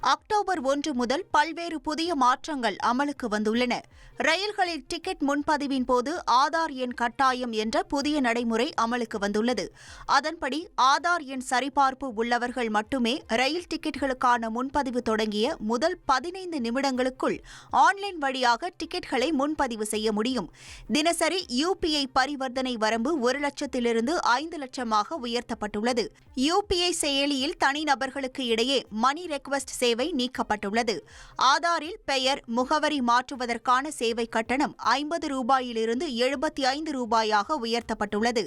October ஒன்று முதல் பல்வேறு புதிய மாற்றங்கள் அமலுக்கு வந்துள்ளன. ரயில்களில் டிக்கெட் முன்பதிவின் போது ஆதார் எண் கட்டாயம் என்ற புதிய நடைமுறை அமலுக்கு வந்துள்ளது. அதன்படி ஆதார் எண் சரிபார்ப்பு உள்ளவர்கள் மட்டுமே ரயில் டிக்கெட்டுகளுக்கான முன்பதிவு தொடங்கிய முதல் பதினைந்து நிமிடங்களுக்குள் ஆன்லைன் வழியாக டிக்கெட்களை முன்பதிவு செய்ய முடியும். தினசரி யுபிஐ பரிவர்த்தனை வரம்பு ஒரு லட்சத்திலிருந்து ஐந்து லட்சமாக உயர்த்தப்பட்டுள்ளது. யுபிஐ செயலியில் தனிநபர்களுக்கு இடையே மணி ரெக்வஸ்ட் சேவை நீக்கப்பட்டுள்ளது. ஆதாரில் பெயர் முகவரி மாற்றுவதற்கான சேவை கட்டணம் ஐம்பது ரூபாயிலிருந்து எழுபத்தி ஐந்து ரூபாயாக உயர்த்தப்பட்டுள்ளது.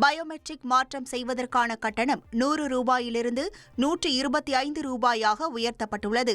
பயோமெட்ரிக் மாற்றம் செய்வதற்கான கட்டணம் நூறு ரூபாயிலிருந்து நூற்று இருபத்தி ஐந்து ரூபாயாக உயர்த்தப்பட்டுள்ளது.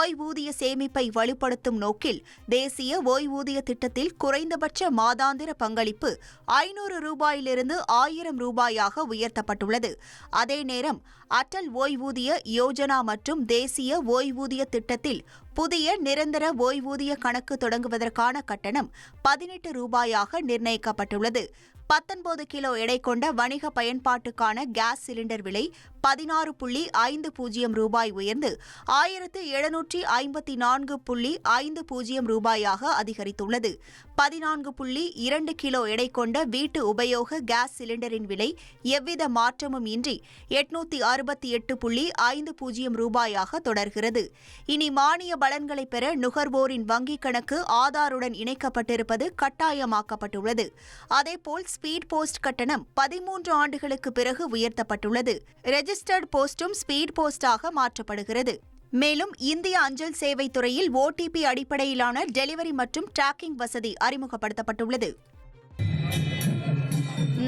ஓய்வூதிய சேமிப்பை வலுப்படுத்தும் நோக்கில் தேசிய ஓய்வூதிய திட்டத்தில் குறைந்தபட்ச மாதாந்திர பங்களிப்பு ஐநூறு ரூபாயிலிருந்து ஆயிரம் ரூபாயாக உயர்த்தப்பட்டுள்ளது. அதே நேரம் அடல் ஓய்வூதிய யோஜனா மற்றும் தேசிய ஓய்வூதிய திட்டத்தில் புதிய நிரந்தர ஓய்வூதிய கணக்கு தொடங்குவதற்கான கட்டணம் பதினெட்டு ரூபாயாக நிர்ணயிக்கப்பட்டுள்ளது. பத்தொன்பது கிலோ எடை கொண்ட வணிக பயன்பாட்டுக்கான கேஸ் சிலிண்டர் விலை பதினாறு புள்ளி ஐந்து பூஜ்ஜியம் ரூபாய் உயர்ந்து ஆயிரத்து எழுநூற்றி ஐம்பத்தி நான்கு புள்ளி ஐந்து பூஜ்ஜியம் ரூபாயாக அதிகரித்துள்ளது. பதினான்கு புள்ளி இரண்டு கிலோ எடை கொண்ட வீட்டு உபயோக கேஸ் சிலிண்டரின் விலை எவ்வித மாற்றமும் இன்றி எட்நூத்தி அறுபத்தி எட்டு புள்ளி ஐந்து பூஜ்ஜியம் ரூபாயாக தொடர்கிறது. இனி மானிய பலன்களை பெற நுகர்வோரின் வங்கிக் கணக்கு ஆதாருடன் இணைக்கப்பட்டிருப்பது கட்டாயமாக்கப்பட்டுள்ளது. அதேபோல் ஸ்பீட் போஸ்ட் கட்டணம் பதிமூன்று ஆண்டுகளுக்கு பிறகு உயர்த்தப்பட்டுள்ளது. ரெஜிஸ்டர்ட் போஸ்டும் ஸ்பீட் போஸ்டாக மாற்றப்படுகிறது. மேலும் இந்திய அஞ்சல் சேவை துறையில் ஓடிபி அடிப்படையிலான டெலிவரி மற்றும் டிராக்கிங் வசதி அறிமுகப்படுத்தப்பட்டுள்ளது.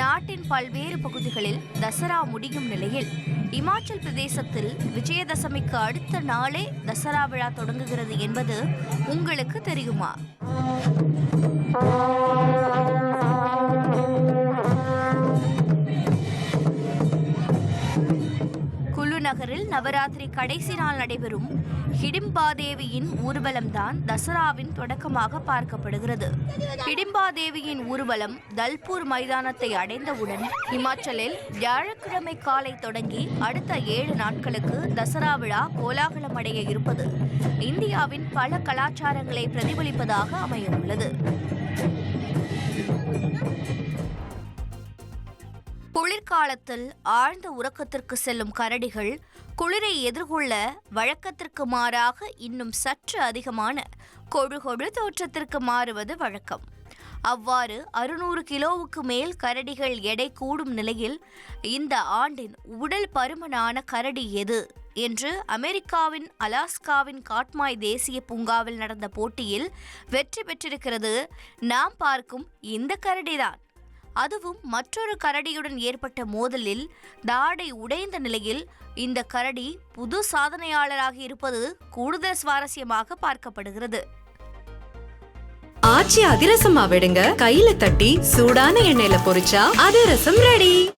நாட்டின் பல்வேறு பகுதிகளில் தசரா முடியும் நிலையில் இமாச்சல் பிரதேசத்தில் விஜயதசமிக்கு அடுத்த நாளே தசரா விழா தொடங்குகிறது என்பது உங்களுக்கு தெரியுமா? நகரில் நவராத்திரி கடைசி நாள் நடைபெறும் ஹிடிம்பாதேவியின் ஊர்வலம்தான் தசராவின் தொடக்கமாக பார்க்கப்படுகிறது. ஹிடிம்பாதேவியின் ஊர்வலம் தல்பூர் மைதானத்தை அடைந்தவுடன் இமாச்சலில் வியாழக்கிழமை காலை தொடங்கி அடுத்த ஏழு நாட்களுக்கு தசரா விழா கோலாகலமடைய இருப்பது இந்தியாவின் பல கலாச்சாரங்களை பிரதிபலிப்பதாக அமையவுள்ளது. குளிர்காலத்தில் ஆழ்ந்த உறக்கத்திற்கு செல்லும் கரடிகள் குளிரை எதிர்கொள்ள வழக்கத்திற்கு மாறாக இன்னும் சற்று அதிகமான கொழுகொழு தோற்றத்திற்கு மாறுவது வழக்கம். அவ்வாறு அறுநூறு கிலோவுக்கு மேல் கரடிகள் எடை கூடும் நிலையில் இந்த ஆண்டின் உடல் பருமனான கரடி எது என்று அமெரிக்காவின் அலாஸ்காவின் காட்மாய் தேசிய பூங்காவில் நடந்த போட்டியில் வெற்றி பெற்றிருக்கிறது. நாம் பார்க்கும் இந்த கரடிதான். அதுவும் மற்றொரு கரடியுடன் ஏற்பட்ட மோதலில் தாடை உடைந்த நிலையில் இந்த கரடி புது சாதனையாளராக இருப்பது கூடுதல் சுவாரஸ்யமாக பார்க்கப்படுகிறது. ஆச்சி அதிரசமா விடுங்க கையில தட்டி சூடான எண்ணெயில பொரிச்சா அதிரசம் ரெடி